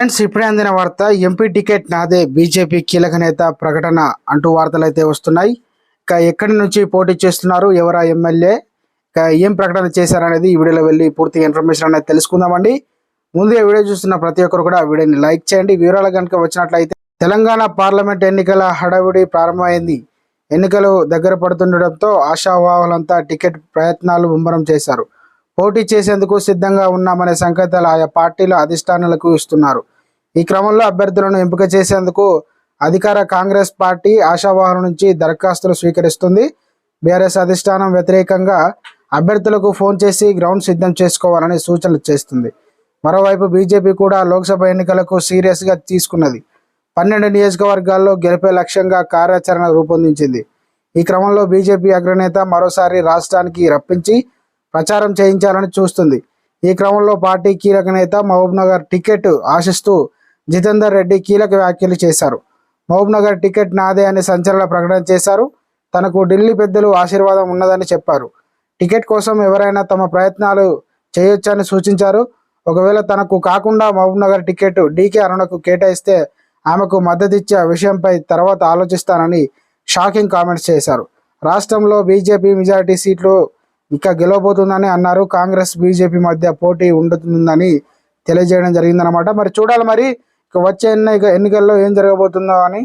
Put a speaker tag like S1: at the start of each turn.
S1: Friends ఇప్పుడే అందిన వార్త ఎంపీ టికెట్ నాదే బీజేపీ కీలక నేత ప్రకటన అంటూ వార్తలు అయితే వస్తున్నాయి. ఇక ఎక్కడి నుంచి పోటీ చేస్తున్నారు ఎవరా ఎమ్మెల్యే ఇక ఏం ప్రకటన చేశారనేది ఈ వీడియోలో వెళ్ళి పూర్తిగా ఇన్ఫర్మేషన్ అనేది తెలుసుకుందామండి. ముందుగా వీడియో చూస్తున్న ప్రతి ఒక్కరు కూడా వీడియోని లైక్ చేయండి. వివరాలు కనుక వచ్చినట్లయితే తెలంగాణ పార్లమెంట్ ఎన్నికల హడావిడి ప్రారంభమైంది. ఎన్నికలు దగ్గర పడుతుండటంతో ఆశావాహులంతా టికెట్ ప్రయత్నాలు ముమ్మరం చేశారు. పోటీ చేసేందుకు సిద్ధంగా ఉన్నామనే సంకేతాలు ఆయా పార్టీల అధిష్టానాలకు ఇస్తున్నారు. ఈ క్రమంలో అభ్యర్థులను ఎంపిక చేసేందుకు అధికార కాంగ్రెస్ పార్టీ ఆశావాహుల నుంచి దరఖాస్తులు స్వీకరిస్తుంది. బీఆర్ఎస్ అధిష్టానం వ్యతిరేకంగా అభ్యర్థులకు ఫోన్ చేసి గ్రౌండ్ సిద్ధం చేసుకోవాలని సూచనలు చేస్తుంది. మరోవైపు బీజేపీ కూడా లోక్సభ ఎన్నికలకు సీరియస్గా తీసుకున్నది. పన్నెండు నియోజకవర్గాల్లో గెలిపే లక్ష్యంగా కార్యాచరణ రూపొందించింది. ఈ క్రమంలో బీజేపీ అగ్రనేత మరోసారి రాష్ట్రానికి రప్పించి ప్రచారం చేయించాలని చూస్తుంది. ఈ క్రమంలో పార్టీ కీలక నేత మహబూబ్నగర్ టికెట్ ఆశిస్తూ జితేందర్ రెడ్డి కీలక వ్యాఖ్యలు చేశారు. మహబూబ్నగర్ టికెట్ నాదే అని సంచలన ప్రకటన చేశారు. తనకు ఢిల్లీ పెద్దలు ఆశీర్వాదం ఉన్నదని చెప్పారు. టికెట్ కోసం ఎవరైనా తమ ప్రయత్నాలు చేయొచ్చని సూచించారు. ఒకవేళ తనకు కాకుండా మహబూబ్నగర్ టికెట్ డీకే అరుణకు కేటాయిస్తే ఆమెకు మద్దతిచ్చే విషయంపై తర్వాత ఆలోచిస్తానని షాకింగ్ కామెంట్స్ చేశారు. రాష్ట్రంలో బీజేపీ మెజారిటీ సీట్లు ఇక గెలవబోతుందని అన్నారు. కాంగ్రెస్ బీజేపీ మధ్య పోటీ ఉంటుందని తెలియజేయడం జరిగిందనమాట మరి చూడాలి మరి ఇక వచ్చే ఎన్నిక ఎన్నికల్లో ఏం జరగబోతుందో అని